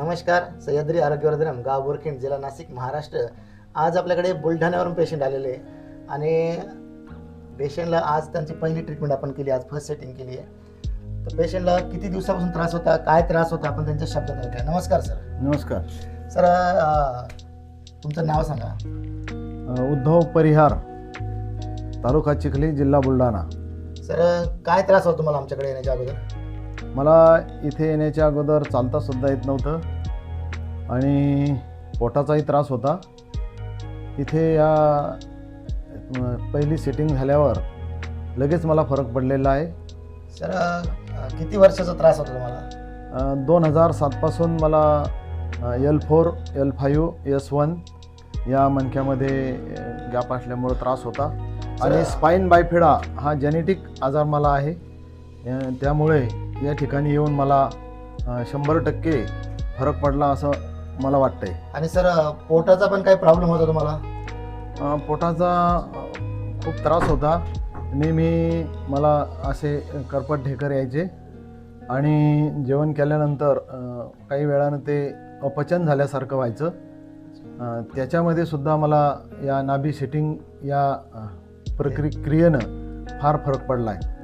नमस्कार सह्याद्री आरोग्यवर्धनम गाव बोरखिंड जिल्हा नाशिक महाराष्ट्र. आज आपल्याकडे बुलढाण्यावरून पेशंट आलेले आहे. आणि पेशंटला आज त्यांची पहिली ट्रीटमेंट आपण केली आज फर्स्ट सेटिंग केली आहे. तर पेशंटला किती दिवसापासून त्रास होता? काय त्रास होता? आपण त्यांच्या शब्दात ऐकूया. नमस्कार सर. नमस्कार. सर अं, तुमचं नाव सांगा. अ, उद्धव परिहार तालुका चिखली जिल्हा बुलढाणा. सर काय त्रास होतो तुम्हाला आमच्याकडे येण्याच्या अगोदर? मला इथे येण्याच्या अगोदर चालता सुद्धा येत नव्हतं आणि पोटाचाही त्रास होता. इथे या पहिली सेटिंग झाल्यावर लगेच मला फरक पडलेला आहे. सर किती वर्षाचा त्रास होता तुम्हाला? दोन हजार सातपासून मला L four L five S one या मणक्यामध्ये गॅप असल्यामुळं त्रास होता. आणि स्पाईन बायफेडा हा जेनेटिक आजार मला आहे. त्यामुळे या ठिकाणी येऊन मला शंभर टक्के फरक पडला असं मला वाटतंय. आणि सर पोटाचा पण काही प्रॉब्लेम होता तुम्हाला? पोटाचा खूप त्रास होता. नेहमी मला असे करपट ढेकर यायचे. आणि जेवण केल्यानंतर काही वेळानं ते अपचन झाल्यासारखं व्हायचं. त्याच्यामध्ये सुद्धा मला या नाभी सेटिंग या अ, प्रक्रि क्रियेनं फार फरक पडला आहे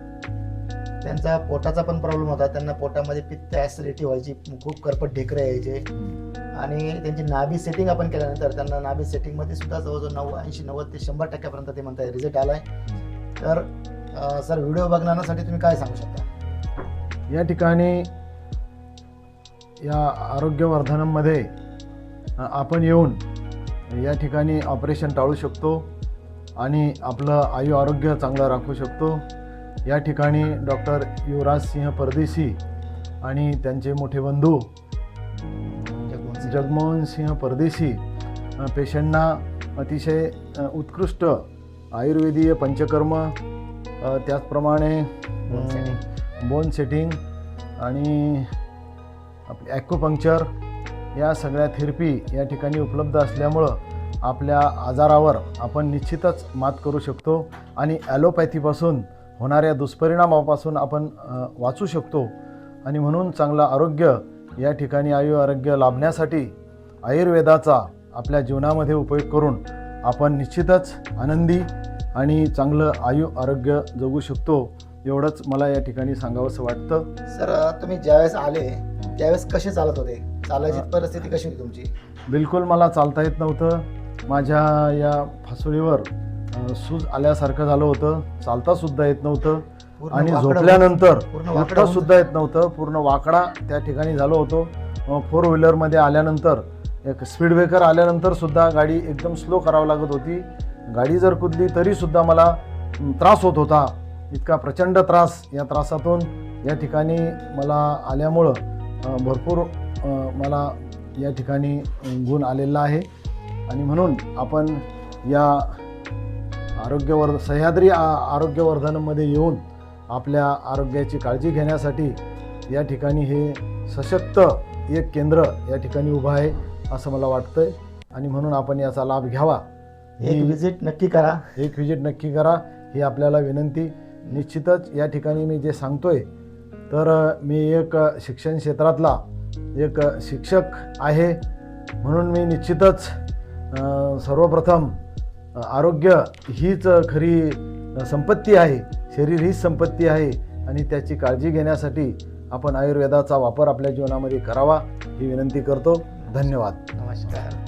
त्यांचा पोटाचा पण प्रॉब्लेम होता. त्यांना पोटामध्ये पित्त ॲसिडिटी व्हायची खूप करपट ढेकरे यायचे. आणि त्यांची नाभी सेटिंग आपण केल्यानंतर त्यांना नाभी सेटिंगमध्ये सुद्धा जवळजवळ नऊ ऐंशी नव्वद ते शंभर टक्क्यापर्यंत ते म्हणताय रिझल्ट आलाय. तर सर व्हिडिओ बघण्यासाठी तुम्ही काय सांगू शकता? या ठिकाणी या आरोग्यवर्धनमध्ये अ, आपण येऊन या ठिकाणी ऑपरेशन टाळू शकतो आणि आपलं आयु आरोग्य चांगलं राखू शकतो. या ठिकाणी डॉक्टर युवराज सिंह परदेशी आणि त्यांचे मोठे बंधू जगमोहन सिंह परदेशी पेशंटना अतिशय उत्कृष्ट आयुर्वेदीय पंचकर्म त्याचप्रमाणे. बोन सेटिंग आणि आपले ॲक्युपंक्चर या सगळ्या थेरपी या ठिकाणी उपलब्ध असल्यामुळं आपल्या आजारावर आपण निश्चितच मात करू शकतो आणि ॲलोपॅथीपासून होणाऱ्या दुष्परिणामापासून आपण वाचू शकतो. आणि म्हणून चांगलं आरोग्य या ठिकाणी आयु आरोग्य लाभण्यासाठी आयुर्वेदाचा आपल्या जीवनामध्ये उपयोग करून आपण निश्चितच आनंदी आणि चांगलं आयु आरोग्य जगू शकतो एवढंच मला या ठिकाणी सांगावंसं वाटतं. सर तुम्ही ज्यावेळेस आले त्यावेळेस कसे चालत होते? चालायची. परिस्थिती कशी होती तुमची? बिलकुल मला चालता येत नव्हतं. माझ्या या फासुळीवर सूज आल्यासारखं झालं होतं. चालतासुद्धा येत नव्हतं. आणि झोपल्यानंतर उठता सुद्धा येत नव्हतं. पूर्ण वाकडा त्या ठिकाणी झालो होतो. फोर व्हीलरमध्ये आल्यानंतर एक स्पीड ब्रेकर आल्यानंतर सुद्धा गाडी एकदम स्लो करावं लागत होती. गाडी जर कुदली तरीसुद्धा मला अम, त्रास होत होता. इतका प्रचंड त्रास या त्रासातून या ठिकाणी मला आल्यामुळं भरपूर मला या ठिकाणी गुण आलेला आहे. आणि म्हणून आपण या आरोग्यवर्ध सह्याद्री आ- आरोग्यवर्धनमध्ये येऊन आपल्या आरोग्याची काळजी घेण्यासाठी या ठिकाणी हे सशक्त एक केंद्र या ठिकाणी उभं आहे असं मला वाटतंय. आणि म्हणून आपण याचा लाभ घ्यावा. एक ही विजिट नक्की करा. एक व्हिजिट नक्की करा ही आपल्याला विनंती. निश्चितच या ठिकाणी मी जे सांगतोय तर मी एक शिक्षण क्षेत्रातला एक शिक्षक आहे. म्हणून मी निश्चितच सर्वप्रथम आरोग्य हीच खरी संपत्ती आहे शरीर हीच संपत्ती आहे आणि त्याची काळजी घेण्यासाठी आपण आयुर्वेदाचा वापर आपल्या जीवनामध्ये करावा ही विनंती करतो. धन्यवाद. नमस्कार.